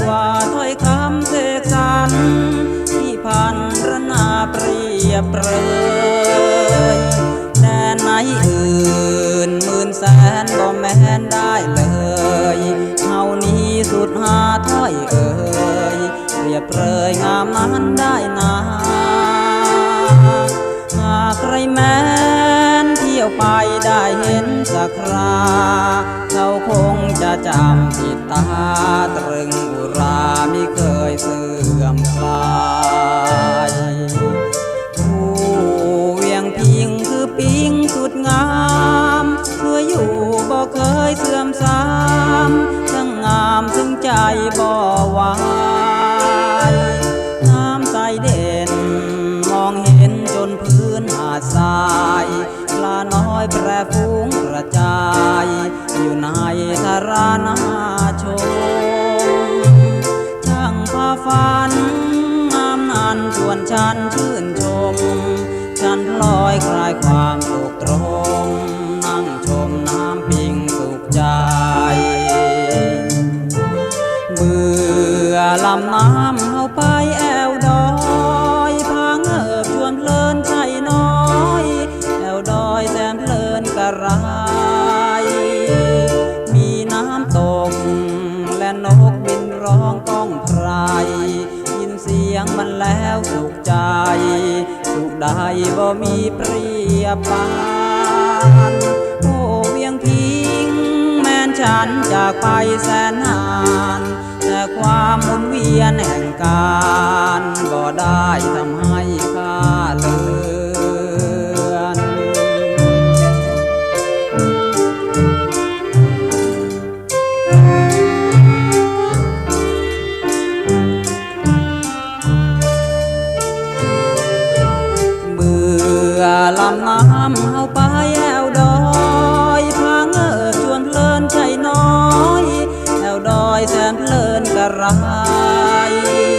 กว่าถ้อยคำเสกสรรที่พันรนาเปรียบเปรยแดนไหนอื่นหมื่นแสนก็แม่นได้เลยเฮานี้สุดหาถ้อยเอ่ยเปรียบเปรยงามนั้นได้นาหากใครแม้นเที่ยวไปได้เห็นสักคราเราคงจะจำติดตาตรึงบุร เคยเสื่อมสามทั้งงามทั้งใจบ่หวายน้ำใสเด่น มองเห็นจนพื้นหาดทรายปลาน้อยแปรฟูงกระจาย อยู่ในธารานาชมช่างพาฝันงามนันชวนฉันชื่นชม ฉันลอยคลายความือลำน้ำเฮาไปแอวดอยพาเงิบชวนเพลินใจน้อย แอวดอยแสนเพลินกระไรมีน้ำตก และนกบินร้องก้องไพรยินเสียงมันแล้วสุขใจ สุขใดบ่มีเปรียบปานโอ้เวียงพิง แม้นฉันจากไปแสนนาน ความหมุนเวียนแห่งการบ่ได้ทำให้ข้าเลือนเบื่อลำน้ำ รา